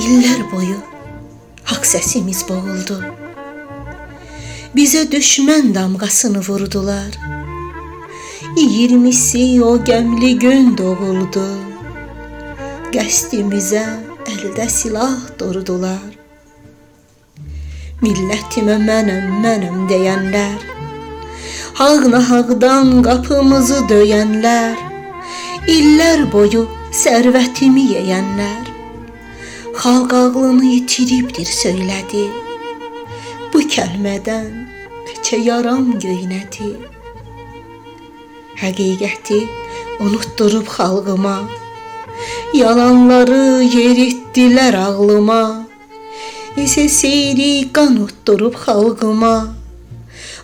İllər boyu haqq səsimiz boğuldu. Bizə düşmən damğasını vurdular. 20-si o gəmli gün doğuldu. Qəsdimizə əldə silah durdular. Millətimə mənəm, mənəm deyənlər, Haqna haqdan qapımızı döyənlər, illər boyu sərvətimi yeyənlər, xalq ağlını itiribdir söylədi. Bu kəlmədən neçə yaram göynədi. Həqiqəti unutdurub xalqıma, yalanları yeritdilər ağlıma. İsə seyri qan utdurub xalqıma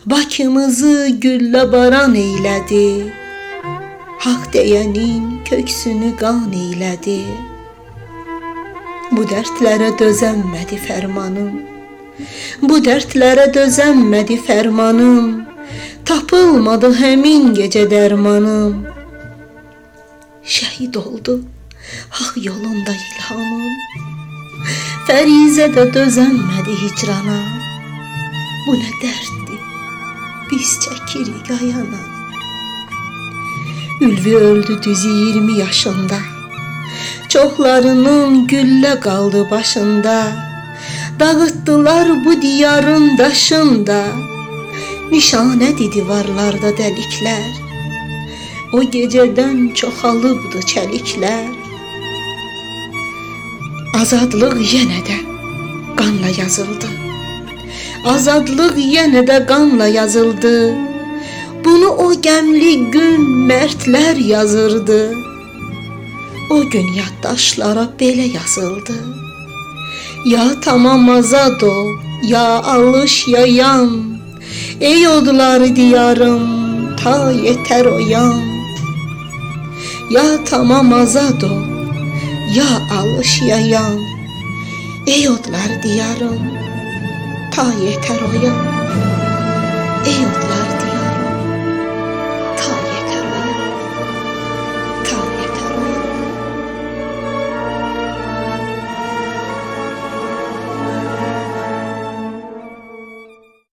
Bakımızı güllə baran eylədi Haqq deyənin köksünü qan eylədi Bu dərdlərə dözənmədi fərmanım Bu dərdlərə dözənmədi fərmanım Tapılmadı həmin gecə dərmanım Şəhid oldu haqq yolunda ilhamım Fərizə də dözənmədi hicrana. Bu nə dərddir? Biz çəkirik ayana. Ülvi öldü düzü 20 yaşında. Çoxlarının güllə qaldı başında. Dağıtdılar bu diyarın daşında. Nişanədi divarlarda dəliklər. O gecədən çoxalıbdı çəliklər. Azadlıq yenə də qanla yazıldı. Azadlıq yenə də qanla yazıldı. Bunu o gəmli gün mərdlər yazırdı. O gün yaddaşlara belə yazıldı. Ya tamam azad ol, ya alış ya yan. Ey odlar diyarım, ta yetər o yan. Ya tamam azad ol, ya alış ya yan Ey odlar diyarım ta yeter o yan